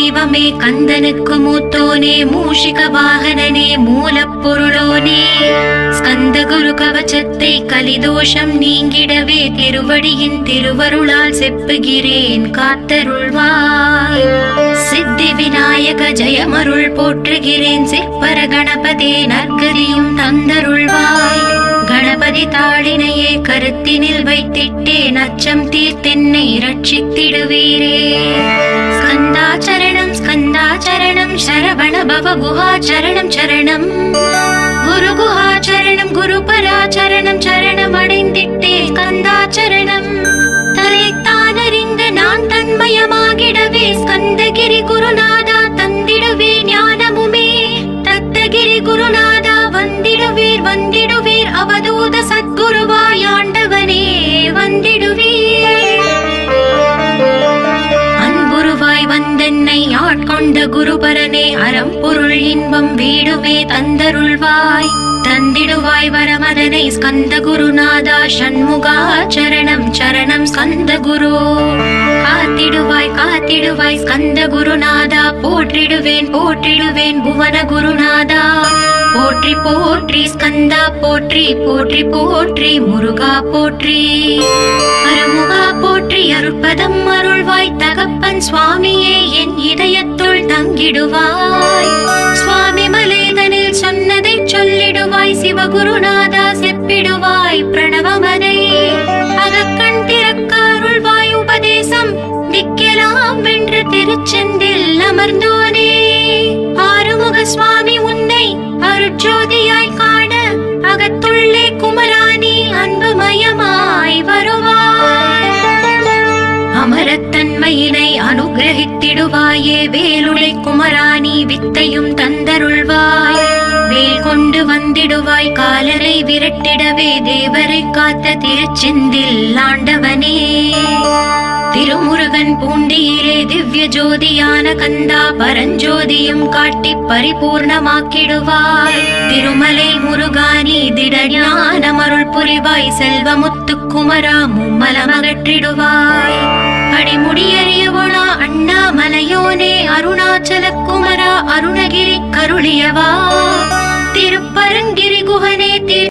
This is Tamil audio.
தெய்வமே கந்தனுக்கு மூத்தோனே மூஷிக வாகனனே மூலப்பொருளோனே. ஸ்கந்த குரு கவச்சத்தை கலிதோஷம் நீங்கிடவே திருவடியின் திருவருளால் செப்புகிறேன் காத்தருள்வாய். சித்தி விநாயக ஜெயமருள் போற்றுகிறேன் சிற்பர கணபதே நற்கதியும் தந்தருள்வாய். கணபதி தாளினையே கருத்தினில் வைத்திட்டேன் அச்சம் தீர்த்தென்னை ரட்சித்திடுவீரே ஸ்கந்தாச்சரணம் ஸ்கந்தாச்சரணம் சரவண பவ குஹாச்சரணம் சரணம். குரு குஹாச்சரணம் குரு பராச்சரணம் சரணம் அடைந்திட்டே ஸ்கந்தாச்சரணம். தன்னைத்தானறிந்து நான் தன்மயமாகிடவே ஸ்கந்தகிரி குருநாதா தந்திடுவே ஞானமுமே. தத்தகிரி குருநாதா வந்திடுவீர் வந்திடு அவதூத சத்குருவாய் ஆண்டவனே வந்திடுவே அன்புருவாய் வந்தென்னை ஆட்கொண்ட குருபரனே அறம்பொருள் இன்பம் வீடுமே தந்தருள்வாய். தந்திடுவாய் வரமதனை ஸ்கந்த குருநாதா சண்முகா சரணம் சரணம் ஸ்கந்த குரு காத்திடுவாய் காத்திடுவாய். ஸ்கந்த குருநாதா போற்றிடுவேன் போற்றிடுவேன். புவன குருநாதா போற்றி போற்றி. ஸ்கந்தா போற்றி போற்றி போற்றி. முருகா போற்றி. அருமுகா போற்றி. அருட்பதம் அருள்வாய். தகப்பன் சுவாமியே என் இதயத்துள் தங்கிடுவாய். சுவாமி மலேதனில் சொன்னதை சொல்லிடுவாய். சிவகுருநாதா திருச்செந்தில் அமர்ந்தோனே. ஆறுமுக சுவாமி உன்னை அருட்ஜோதியாய் காண அகத்துள்ளே குமராணி அன்புமயமாய் வருவாய். அமரத்தன்மையினை அனுகிரகித்திடுவாயே வேலுடை குமராணி வித்தையும் தந்தருள்வாய். வேல் கொண்டு வந்திடுவாய் காலரை விரட்டிடவே தேவரை காத்த திருச்செந்தில் ஆண்டவனே. திருமுருகன் பூண்டியிலே திவ்ய ஜோதியான கந்தா பரஞ்சோதியும் காட்டி பரிபூர்ணமாக்கிடுவாய் திருமலை முருகானி திடஞான மருள் புரிவாய் செல்வமுத்து குமரா மும்மலமகற்றிடுவாய். அடிமுடியறியவனா அண்ணாமலையோனே அருணாச்சல குமரா அருணகிரி கருளியவா. திருப்பரங்க